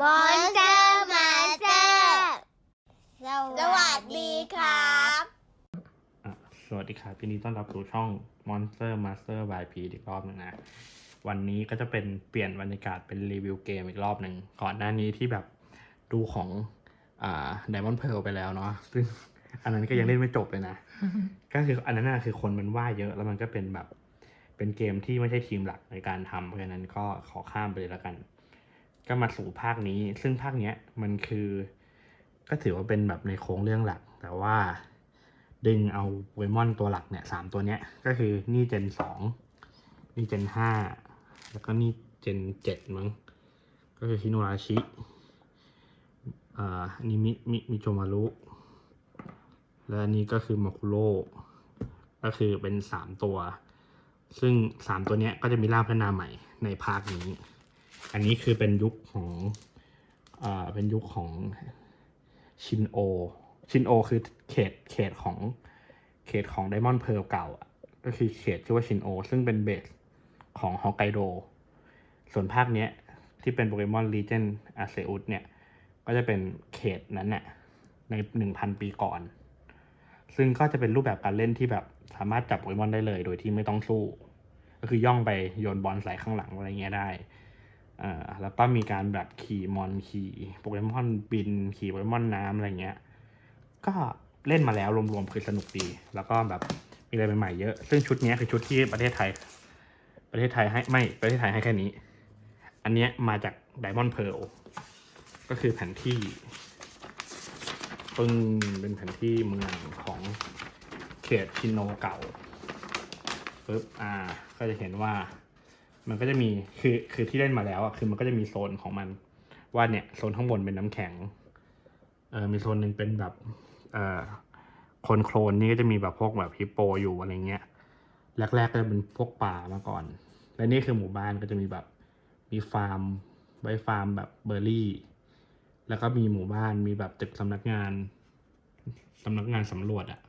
มอนสเตอร์มาสเตอร์สวัสดีครับ อะสวัสดีครับยินดีต้อนรับสู่ช่อง Monster Master by P อีกรอบหนึงนะ วันนี้ก็จะเป็นเปลี่ยนบรรยากาศเป็นรีวิวเกมอีกรอบหนึ่งก่อนหน้านี้ที่แบบดูของอ่า Diamond Pearl ไปแล้วเนาะซึ่ง อันนั้นก็ยังเล่นไม่จบเลยนะ ก็คืออันนั้นน่ะคือคนมันว่าเยอะแล้วมันก็เป็นแบบ เป็นเกมที่ไม่ใช่ทีมหลักในการทำเพราะฉะนั้นก็ขอข้ามไปเลยแล้วกัน ก็มาสู่ภาคนี้ ซึ่งภาคเนี้ยมันคือ ก็ถือว่าเป็นแบบในโครงเรื่องหลัก แต่ว่าดึงเอาโปเกมอนตัวหลักเนี่ยสามตัวเนี้ย ก็คือนี่เจนสองนี่เจนห้าแล้วก็นี่เจนเจ็ดมั้ง ก็คือฮิโนราชิอ่าอันนี้มิมิมิโจมารุและอันนี้ก็คือมาคุโร่ก็คือเป็นสามตัว ซึ่งสามตัวเนี้ยก็จะมีร่างพัฒนาใหม่ในภาคนี้ อันนี้คือเป็นยุคของอ่าเป็นยุคของชินโอ ชินโอคือเขตเขตของเขตของไดมอนด์เพลเก่า ก็คือเขตชื่อว่าชินโอ ซึ่งเป็นเบสของฮอกไกโด ส่วนภาคเนี้ยที่เป็นโปเกมอนลีเจนอาเซอุสเนี่ย ก็จะเป็นเขตนั้นน่ะในหนึ่งพันปีก่อน ซึ่งก็จะเป็นรูปแบบการเล่นที่แบบสามารถจับโปเกมอนได้เลย โดยที่ไม่ต้องสู้ ก็คือย่องไปโยนบอลใส่ข้างหลังอะไรเงี้ยได้ อ่าแล้วก็มีการแบบขี่มอนขี่โปเกมอนบินขี่โปเกมอนน้ำอะไรเงี้ย ก็เล่นมาแล้วรวมๆคือสนุกดี แล้วก็แบบมีอะไรใหม่ๆเยอะ ซึ่งชุดนี้คือชุดที่ประเทศไทย ประเทศไทยให้ไม่ประเทศไทยให้แค่นี้ อันเนี้ยมาจาก Diamond Pearl ก็คือแผนที่ปึ้งเป็นแผนที่เมืองของเขตชินโนเก่าปึ๊บอ่า ก็จะเห็นว่า มันก็จะมีคือคือที่เล่นมาแล้วอะคือมันก็จะมีโซนของมัน ว่าเนี่ยโซนข้างบนเป็นน้ำแข็งเออมีโซนหนึ่งเป็นแบบเอ่อโคลนโคลนนี่ก็จะมีแบบพวกแบบฮิปโปอยู่อะไรเงี้ยแรกๆก็จะเป็นพวกป่ามาก่อน และนี่คือหมู่บ้านก็จะมีแบบมีฟาร์มไว้ฟาร์มแบบเบอร์รี่ แล้วก็มีหมู่บ้านมีแบบตึกสำนักงานสำนักงานสำรวจอะ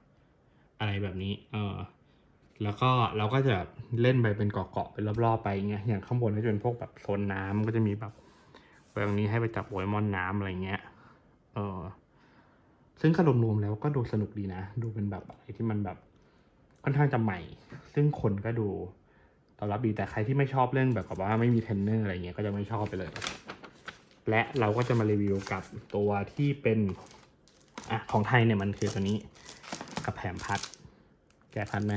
อะไรแบบนี้ เออ แล้วก็เราก็จะเล่นไปเป็นเกาะๆเป็นรอบๆไปเงี้ยอย่างข้างบนก็จะเป็นพวกแบบโซนน้ำก็จะมีแบบแบบนี้ให้ไปจับโปเกมอนน้ำอะไรเงี้ยเออซึ่งก็รวมๆแล้วก็ดูสนุกดีนะ ดูเป็นแบบอะไรที่มันแบบค่อนข้างจะใหม่ ซึ่งคนก็ดูตอบรับดีแต่ใครที่ไม่ชอบเรื่องแบบกับว่าไม่มีเทรนเนอร์อะไรเงี้ยก็จะไม่ชอบไปเลย และเราก็จะมารีวิวกับตัวที่เป็นอะของไทยเนี่ยมันคือตัวนี้ กับแผมพัด แกพัดไหม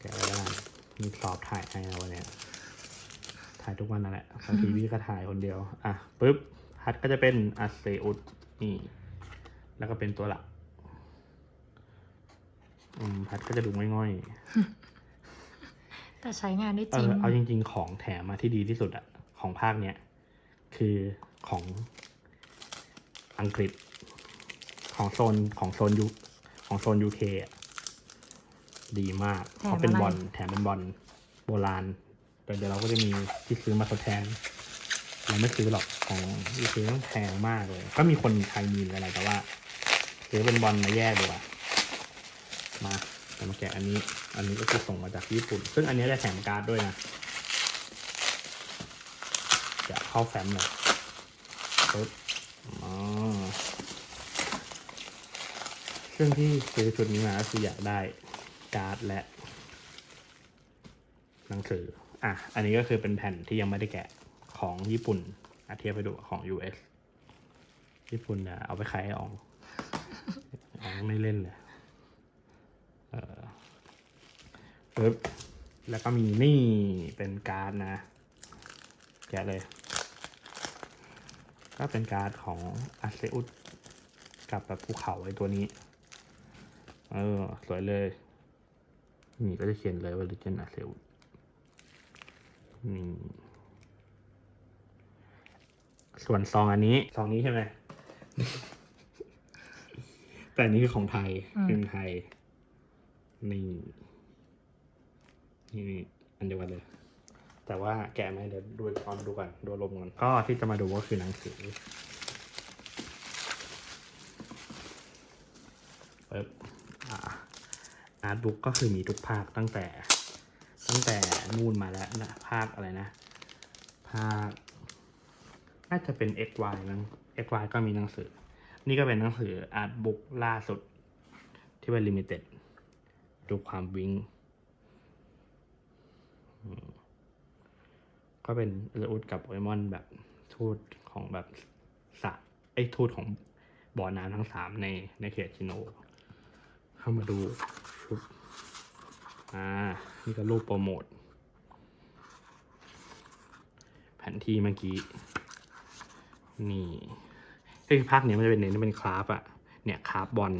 แกะไว้ได้มีสอบถ่ายให้เราวันเนี้ยถ่ายทุกวันนั่นแหละบางทีพี่ก็ถ่ายคนเดียว อะปุ๊บพัดก็จะเป็นอาเซอุสนี่ แล้วก็เป็นตัวหลัก อืมพัดก็จะดูง่อยแต่ใช้งานได้ๆเอจริงอเอาจริง ๆ ของแถมมาที่ดีที่สุดอะของภาคเนี้ย คือของอังกฤษของโซนของโซนยูของโซนยูเคอะ ดีมากแถมเขาเป็นอะไร บอลแถมเป็นบอลโบราณ แต่เดี๋ยวเราก็จะมีที่ซื้อมาทดแทน เราไม่ซื้อหรอกของยูเคต้องแพงมากเลย ก็มีคนไทยมีอะไรแต่ว่า ซื้อเป็นบอลมาแยกดีกว่า มาจะมาแกะอันนี้ อันนี้ก็คือส่งมาจากญี่ปุ่น ซึ่งอันนี้ได้แถมการ์ดด้วยนะจะเข้าแฟ้มเลยปึ๊บอ๋อซึ่งที่ซื้อชุดนี้มาก็คืออยากได้ การ์ดและหนังสือ อะ อันนี้ก็คือเป็นแผ่นที่ยังไม่ได้แกะของญี่ปุ่นอาเทียบไปดูของ US ญี่ปุ่นเนี่ยเอาไปขายอองอองไม่เล่นเลย เออปึ๊บแล้วก็มีนี่เป็นการ์ดนะ แกะเลย ก็เป็นการ์ดของอาเซอุสกับแบบภูเขาไอ้ตัวนี้ เออ สวยเลย นี่ก็จะเขียนเลยว่า Legend a r c e u s นี่ ส่วนซองอันนี้ซองนี้ใช่ไหม แต่อันนี้คือของไทยอืมพิมพ์ไทย นี่ นี่นี่อันเดียวกันเลย แต่ว่าแกะไหมเดี๋ยวดูก่อนดูก่อนดูลมก่อนก็ที่จะมาดูก็คือหนังสือปึ๊บอ่า อาร์ตบุ๊กก็คือมีทุกภาคตั้งแต่ ตั้งแต่นู่นมาแล้วนะภาคอะไรนะ ภาค น่าจะเป็น XY มั้ง XY ก็มีหนังสือ นี่ก็เป็นหนังสืออาร์ตบุ๊กล่าสุด ที่เป็นลิมิเต็ดดูความวิงก็เป็นเอออุดกับโปเกมอนแบบทูตของแบบสะไอ้ทูตของบ่อน้ำทั้งสามในในเขตชิโน เข้ามาดูชุบอ่า นี่ก็รูปโปรโมทแผนที่เมื่อกี้ นี่คือภาคเนี้ยมันจะเป็นเน้นเป็นคราฟอะเนี่ยคราฟบอล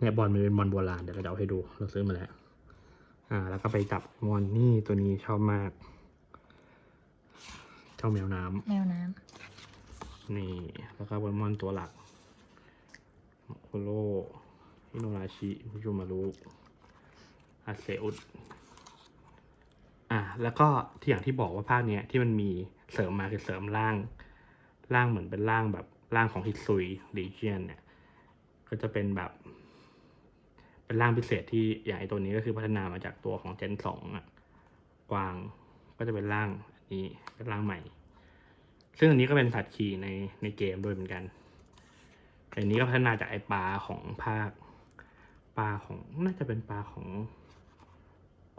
เนี่ยบอลมันเป็นบอลโบราณเดี๋ยวเราจะเอาให้ดูเราซื้อมาแล้ว อ่า แล้วก็ไปจับบอลนี่ตัวนี้ชอบมากเจ้าแมวน้ำแมวน้นี่ แล้วก็โปเกมอนตัวหลักโคโล ฮิโนราชิมิจูมารุอาเซอุสอะแล้วก็ที่อย่างที่บอกว่าภาคเนี้ยที่มันมีเสริมมาคือเสริมร่าง ร่างเหมือนเป็นร่างแบบร่างของฮิซุยลีเจียนเนี่ย ก็จะเป็นแบบ เป็นร่างพิเศษที่อย่างไอตัวนี้ก็คือพัฒนามาจากตัวของเจนสองอะกวางก็จะเป็นร่างนี้เป็นร่างใหม่ ซึ่งอันนี้ก็เป็นสัตว์ขี่ในในเกมด้วยเหมือนกันแต่อันนี้ก็พัฒนาจากไอปลาของภาค ปลาของน่าจะเป็นปลาของ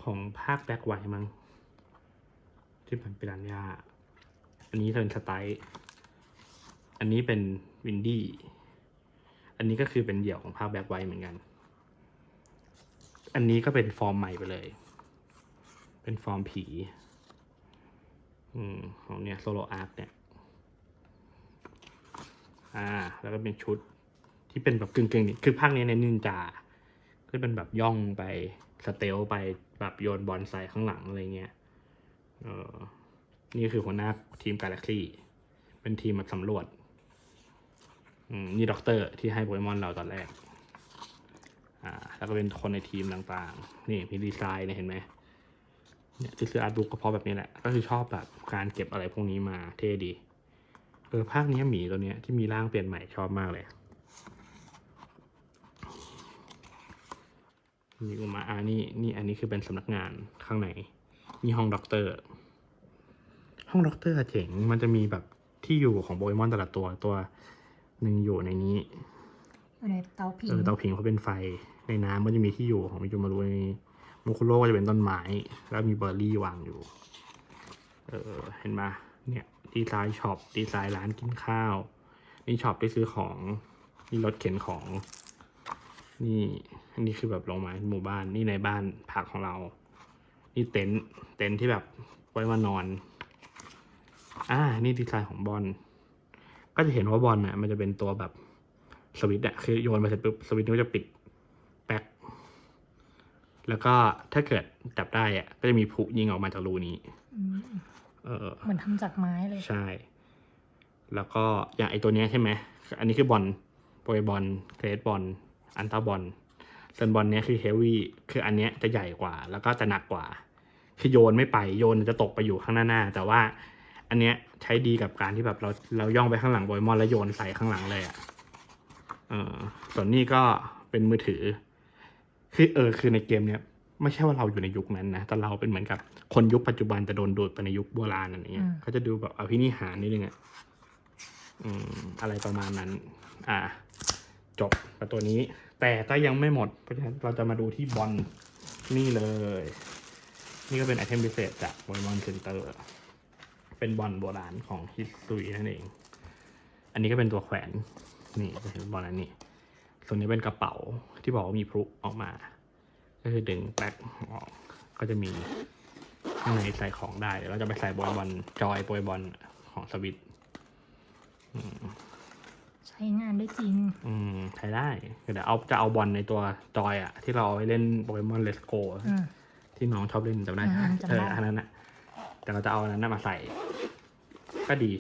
ของภาคแบ็กไวมั้งที่เป็นปิรันยาอันนี้เป็นสไตล์อันนี้เป็นวินดี้ อันนี้ก็คือเป็นเหยี่ยวของภาคแบ็กไวเหมือนกัน อันนี้ก็เป็นฟอร์มใหม่ไปเลย เป็นฟอร์มผี อืมของเนี่ยโซโลอาร์คเนี่ย อ่า แล้วก็เป็นชุดที่เป็นแบบกึ่งๆนี่คือภาคนี้ในนินจา ก็เป็นแบบย่องไปสเตลไปแบบโยนบอลใส่ข้างหลังอะไรเงี้ยเออนี่คือหัวหน้าทีมกาแล็กซี่ เป็นทีมมาสำรวจอืมนี่ด็อกเตอร์ที่ให้โปเกมอนเราตอนแรก อ่า แล้วก็เป็นคนในทีมต่างๆ นี่มีดีไซน์เนี่ยเห็นไหมเนี่ยที่ซื้ออาร์ตบุ๊กก็เพราะแบบนี้แหละ ก็คือชอบแบบการเก็บอะไรพวกนี้มาเท่ดี เออภาคนี้หมีตัวเนี้ยที่มีร่างเปลี่ยนใหม่ชอบมากเลย นี่อุมาอ่านี่นี่อันนี้คือเป็นสำนักงานข้างในนี่ห้องด็อกเตอร์ ห้องด็อกเตอร์เจ๋งมันจะมีแบบที่อยู่ของโปเกมอนแต่ละตัวตัวหนึ่งอยู่ในนี้ำอยู่ในเตาผิงเออเตาผิงเขาเป็นไฟในน้ำก็จะมีที่อยู่ของมิจูมารุในนี้มุคุโร่ก็จะเป็นต้นไม้ แล้วมีเบอร์รี่วางอยู่ เออเห็นไหมเนี่ยดีไซน์ช็อปดีไซน์ร้านกินข้าว นี่ช็อปที่ซื้อของนี่รถเข็นของ นี่อันนี้คือแบบโรงไม้หมู่บ้านนี่ในบ้านพักของเรา นี่เต็นท์เต็นท์ที่แบบไว้มานอน อ่า นี่ดีไซน์ของบอลก็จะเห็นว่าบอลน่ะ มันจะเป็นตัวแบบสวิตช์อะคือโยนไปเสร็จปุ๊บสวิตช์มันก็จะปิดแป๊กแล้วก็ถ้าเกิดจับได้อะก็จะมีผุยิงออกมาจากรูนี้อืมเออเหมือนทำจากไม้เลยใช่ แล้วก็อย่างไอตัวเนี้ยใช่ไหมอันนี้คือบอลโปรยบอลเกรดบอล อันต้าบอลส่วนบอลเนี้ยคือเฮฟวี่คืออันเนี้ยจะใหญ่กว่า แล้วก็จะหนักกว่า คือโยนไม่ไปโยนจะตกไปอยู่ข้างหน้าหน้าแต่ว่าอันเนี้ยใช้ดีกับการที่แบบเราเราย่องไปข้างหลังโปรยมอนแล้วโยนใส่ข้างหลังเลยอะเออส่วนนี้ก็เป็นมือถือ คือเออคือในเกมเนี้ยไม่ใช่ว่าเราอยู่ในยุคนั้นนะแต่เราเป็นเหมือนกับคนยุคปัจจุบันแต่โดนดูดไปในยุคโบราณอะไรเงี้ยเขาจะดูแบบอภินิหารนิดนึงอะอืมอะไรประมาณนั้น อ่า จบกับตัวนี้ แต่ก็ยังไม่หมด เพราะฉะนั้นเราจะมาดูที่บอลนี่เลย นี่ก็เป็นไอเทมพิเศษจากบอลบอลเซ็นเตอร์เป็นบอลโบราณของฮิสตุยนั่นเอง อันนี้ก็เป็นตัวแขวน นี่จะเห็นบอลอันนี้ ส่วนนี้เป็นกระเป๋าที่บอกว่ามีพลุออกมา ก็คือดึงแบ็คออก ก็จะมีข้างในใส่ของได้ เดี๋ยวเราจะไปใส่โปรยบอลจอยโปรยบอลของสวิต ช้งานได้จริง อืมใช้ได้เดี๋ยวเอาจะเอาบอลในตัวจอยอะที่เราเอาไว้เล่นโปเกมอนเลสโกอืม ที่น้องชอบเล่นจำได้ไหมอ่าจำได้ เอออันนั้นอะแต่เราจะเอาอันนั้นน่ะมาใส่ ก็ดี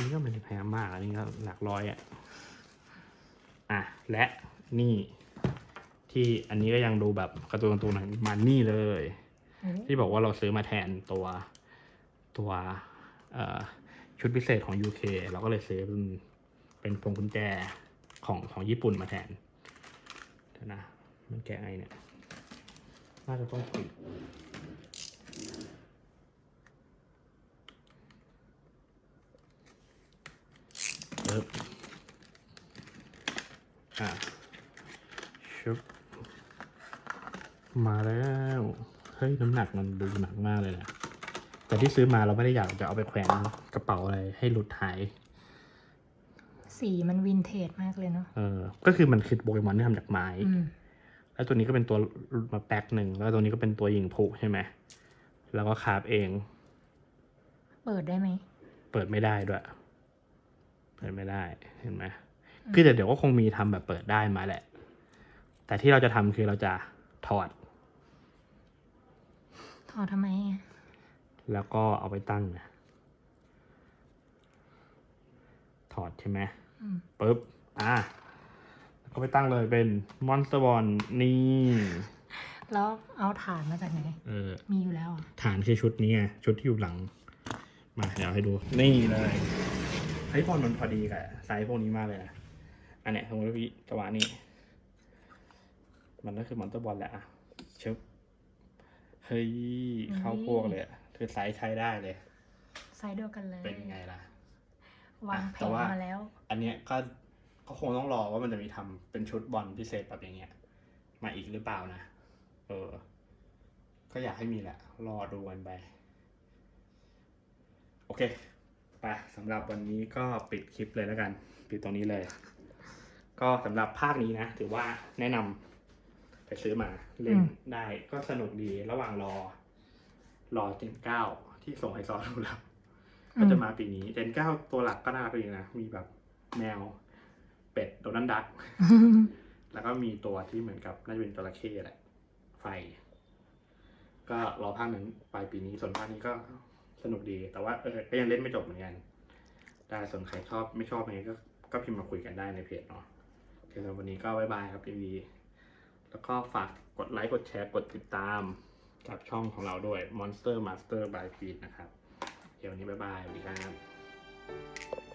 นี่ก็ไม่ได้แพงมากอันนี้ก็หลักร้อยอะอะ และนี่ ที่อันนี้ก็ยังดูแบบการ์ตูนการ์ตูนหน่อยมันนี่เลย โอ้ที่บอกว่าเราซื้อมาแทนตัวตัวเอ่อชุดพิเศษของ UK เราก็เลยซื้อเป็น เป็นพวงกุญแจของของญี่ปุ่นมาแทนนะมันแกะไงเนี่ย น่าจะต้องปิดปึ๊บอะชุบมาแล้ว เฮ้ย น้ำหนักมันดูหนักมากเลยนะแต่ที่ซื้อมาเราไม่ได้อยากจะเอาไปแขวนกระเป๋าอะไรให้หลุดหาย สีมันวินเทจมากเลยเนาะเออ ก็คือมันคือโปเกมอนที่ทำจากไม้ อืมแล้วตัวนี้ก็เป็นตัวมาแป๊กหนึ่ง แล้วตัวนี้ก็เป็นตัวยิงผุใช่ไหม แล้วก็คราฟเอง เปิดได้ไหม เปิดไม่ได้ด้วย เปิดไม่ได้ เห็นไหมคือแต่เดี๋ยวก็คงมีทำแบบเปิดได้มาแหละ แต่ที่เราจะทำคือเราจะถอด ถอดทำไมอะแล้วก็เอาไปตั้งนะถอดใช่ไหมอืม ปึ๊บ อะแล้วก็ไปตั้งเลยเป็นมอนสเตอร์บอลนี่แล้วเอาฐานมาจากไหน เออ มีอยู่แล้วอะฐานคือชุดนี้ไงชุดที่อยู่หลัง มาเดี๋ยวให้ดู นี่เลยไอ้บอลมันพอดีกับไซส์พวกนี้มากเลยนะ อันเนี้ยสมมติว่าพี่จังหวะนี้ มันก็คือมอนสเตอร์บอลแหละอะชึบเฮ้ย เข้าพวกเลยอะคือไซส์ใช้ได้เลย ไซส์เดียวกันเลย เป็นไงล่ะ วางแผแต่นว่ามาแล้ว อันเนี้ยก็ก็คงต้องรอว่ามันจะมีทำเป็นชุดบอลพิเศษแบบอย่างเงี้ย มาอีกหรือเปล่านะ เออ ก็อยากให้มีแหละ รอดูกันไป โอเค ไปสำหรับวันนี้ก็ปิดคลิปเลยแล้วกัน ปิดตรงนี้เลย ก็สำหรับภาคนี้นะ ถือว่าแนะนำไปซื้อมาเล่นอืมได้ก็สนุกดีระหว่างรอ รอเจนเก้าที่ส่งไอซอดูแล้ว ก็จะมาปีนี้เจนเก้าตัวหลักก็น่ารักดีนะ มีแบบแมว เป็ดโดนัลด์ดักอืมแล้วก็มีตัวที่เหมือนกับน่าจะเป็นจระเข้แหละ ไฟ ก็รอภาคนั้นปลายปีนี้ส่วนภาคนี้ก็สนุกดี แต่ว่าเออก็ยังเล่นไม่จบเหมือนกันได้ส่วนใครชอบไม่ชอบยังไงก็ก็พิมพ์มาคุยกันได้ในเพจเนาะโอเคสำหรับวันนี้ก็บายบายครับดีวีแล้วก็ฝากกดไลค์กดแชร์กดติดตามกับช่องของเราด้วย Monster Master by Feed นะครับ เดี๋ยววันนี้บ๊ายบายสวัสดีครับ